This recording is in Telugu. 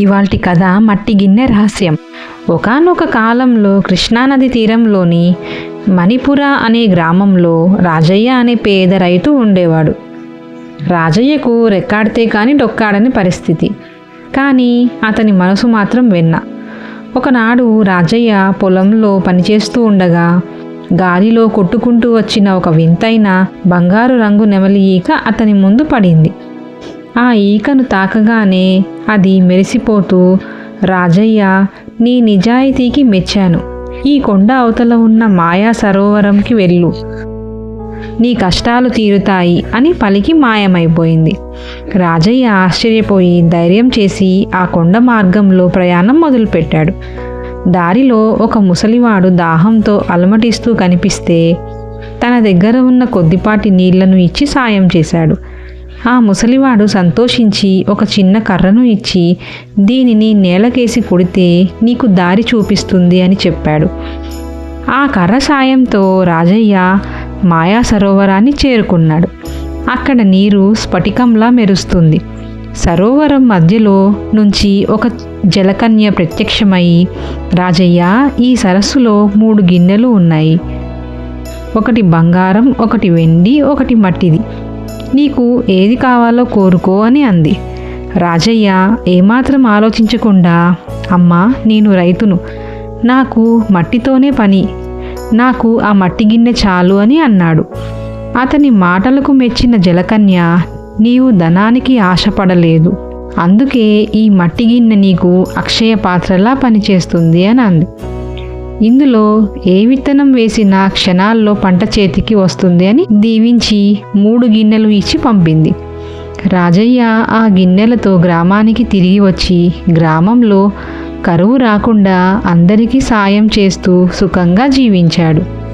ఇవాల్టి కథ మట్టి గిన్నె రహస్యం. ఒకానొక కాలంలో కృష్ణానది తీరంలోని మణిపుర అనే గ్రామంలో రాజయ్య అనే పేద రైతు ఉండేవాడు. రాజయ్యకు రెక్కాడితే కానీ డొక్కాడని పరిస్థితి. కానీ అతని మనసు మాత్రం వెన్న. ఒకనాడు రాజయ్య పొలంలో పనిచేస్తూ ఉండగా గాలిలో కొట్టుకుంటూ వచ్చిన ఒక వింతైన బంగారు రంగు నెమలి ఈక అతని ముందు పడింది. ఆ ఈకను తాకగానే అది మెరిసిపోతూ రాజయ్య నీ నిజాయితీకి మెచ్చాను. ఈ కొండ అవతల ఉన్న మాయా సరోవరంకి వెళ్ళు. నీ కష్టాలు తీరుతాయి అని పలికి మాయమైపోయింది. రాజయ్య ఆశ్చర్యపోయి ధైర్యం చేసి ఆ కొండ మార్గంలో ప్రయాణం మొదలుపెట్టాడు. దారిలో ఒక ముసలివాడు దాహంతో అలమటిస్తూ కనిపిస్తే తన దగ్గర ఉన్న కొద్దిపాటి నీళ్ళను ఇచ్చి సాయం చేశాడు. ఆ ముసలివాడు సంతోషించి ఒక చిన్న కర్రను ఇచ్చి దీనిని నేలకేసి కొడితే నీకు దారి చూపిస్తుంది అని చెప్పాడు. ఆ కర్ర సాయంతో రాజయ్య మాయా సరోవరాన్ని చేరుకున్నాడు. అక్కడ నీరు స్ఫటికంలా మెరుస్తుంది. సరోవరం మధ్యలో నుంచి ఒక జలకన్య ప్రత్యక్షమై రాజయ్య ఈ సరస్సులో మూడు గిన్నెలు ఉన్నాయి. ఒకటి బంగారం ఒకటి వెండి ఒకటి మట్టిది. నీకు ఏది కావాలో కోరుకో అని అంది. రాజయ్య ఏమాత్రం ఆలోచించకుండా అమ్మా నేను రైతును. నాకు మట్టితోనే పని. నాకు ఆ మట్టి గిన్నె చాలు అని అన్నాడు. అతని మాటలకు మెచ్చిన జలకన్య నీవు ధనానికి ఆశపడలేదు. అందుకే ఈ మట్టి గిన్నె నీకు అక్షయ పాత్రలా పనిచేస్తుంది అని అంది. ఇందులో ఏ విత్తనం వేసినా క్షణాల్లో పంట చేతికి వస్తుంది అని దీవించి మూడు గిన్నెలు ఇచ్చి పంపింది. రాజయ్య ఆ గిన్నెలతో గ్రామానికి తిరిగి వచ్చి గ్రామంలో కరువు రాకుండా అందరికీ సాయం చేస్తూ సుఖంగా జీవించాడు.